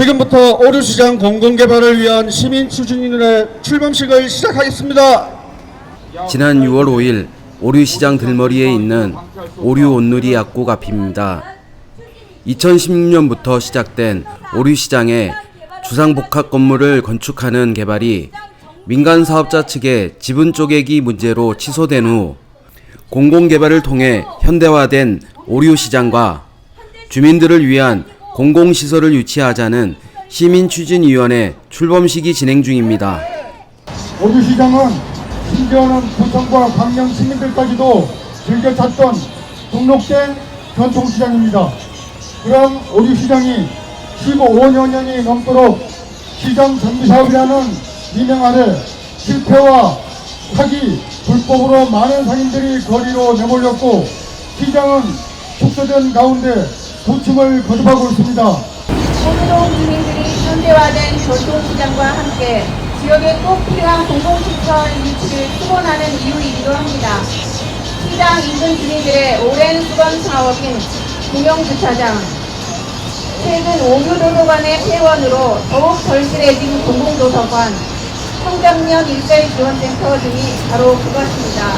지금부터 오류시장 공공개발을 위한 시민 추진인의 출범식을 시작하겠습니다. 지난 6월 5일 오류시장 들머리에 있는 오류 온누리 약국 앞입니다. 2016년부터 시작된 오류시장에 주상복합 건물을 건축하는 개발이 민간 사업자 측의 지분 쪼개기 문제로 취소된 후 공공개발을 통해 현대화된 오류시장과 주민들을 위한 공공시설을 유치하자는 시민추진위원회 출범식이 진행 중입니다. 오류시장은 심지어는 부천과 광명 시민들까지도 즐겨 찾던 등록된 전통시장입니다. 그런 오류시장이 15여 년이 넘도록 시장 정비사업이라는 이명 아래 실패와 사기, 불법으로 많은 상인들이 거리로 내몰렸고 시장은 축소된 가운데 부침을 거듭하고 있습니다. 오늘온 주민들이 현대화된 전통시장과 함께 지역에 꼭 필요한 공공시설 유치를 추원하는 이유이기도 합니다. 시장 인근 주민들의 오랜 수건 사업인 공영주차장, 최근 오류도서관의 폐원으로 더욱 절실해진 공공도서관, 청장년 일자리 지원센터 등이 바로 그것입니다.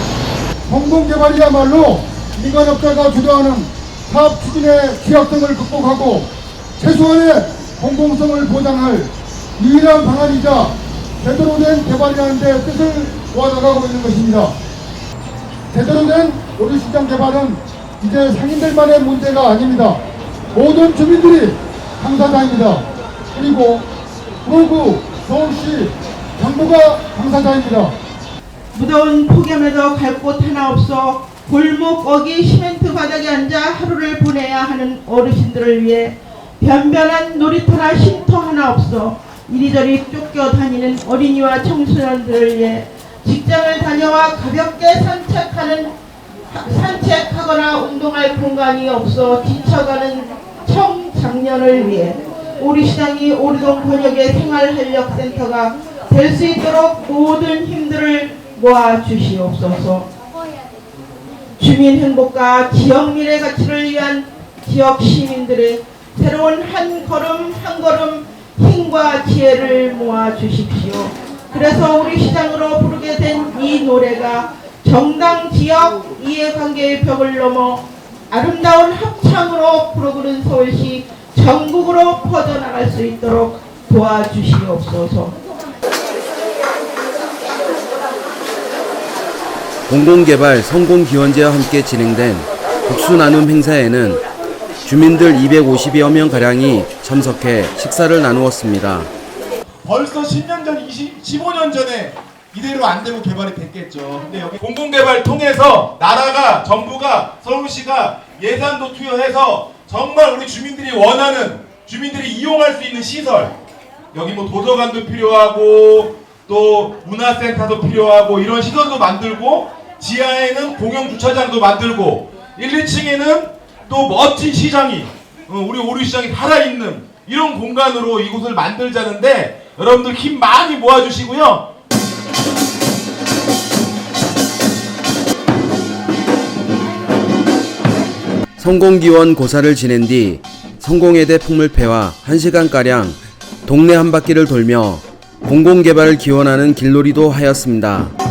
공공개발이야말로 민간업자가 주도하는 사업 추진의 취약점을 극복하고 최소한의 공공성을 보장할 유일한 방안이자 제대로 된 개발이라는 데 뜻을 모아나가고 있는 것입니다. 제대로 된 오류시장 개발은 이제 상인들만의 문제가 아닙니다. 모든 주민들이 당사자입니다. 그리고 구구, 서울시, 정부가 당사자입니다. 무더운 폭염에도 갈 곳 하나 없어 골목 어기 시멘트 바닥에 앉아 하루를 보내야 하는 어르신들을 위해 변변한 놀이터나 쉼터 하나 없어 이리저리 쫓겨다니는 어린이와 청소년들을 위해 직장을 다녀와 가볍게 산책하는 산책하거나 운동할 공간이 없어 지쳐가는 청장년을 위해 오리시장이 오리동 권역의 생활활력센터가 될 수 있도록 모든 힘들을 모아 주시옵소서. 주민 행복과 지역 미래 가치를 위한 지역 시민들의 새로운 한 걸음 한 걸음 힘과 지혜를 모아 주십시오. 그래서 우리 시장으로 부르게 된 이 노래가 정당 지역 이해관계의 벽을 넘어 아름다운 합창으로 부르는 서울시 전국으로 퍼져나갈 수 있도록 도와주시옵소서. 공공개발 성공기원제와 함께 진행된 국수 나눔 행사에는 주민들 250여 명 가량이 참석해 식사를 나누었습니다. 벌써 10년 전, 20, 15년 전에 이대로 안 되고 개발이 됐겠죠. 근데 여기 공공개발 통해서 나라가, 정부가, 서울시가 예산도 투여해서 정말 우리 주민들이 원하는, 주민들이 이용할 수 있는 시설. 여기 뭐 도서관도 필요하고, 또 문화센터도 필요하고, 이런 시설도 만들고, 지하에는 공영 주차장도 만들고, 1, 2층에는 또 멋진 시장이, 어, 우리 오류 시장이 살아있는 이런 공간으로 이곳을 만들자는데, 여러분들 힘 많이 모아주시고요. 성공기원 고사를 지낸 뒤 성공회대 풍물패와 1시간가량 동네 한 바퀴를 돌며 공공개발을 기원하는 길놀이도 하였습니다.